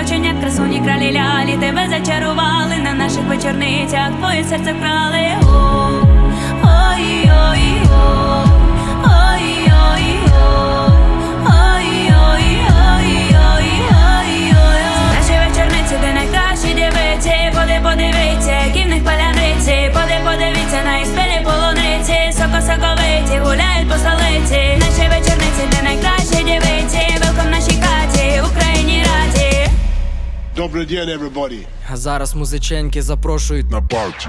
очень, як красуні кралі лялі, тебе зачарували. На наших вечорницях, твоє серце ой. Наші вечорниці, де найкращі дівиці, поди подивіться, які в них поди подивіться на їх спілі полуниці, соко-соковиті гуляють по Добрий день, everybody. А зараз музиченки запрошують На парті.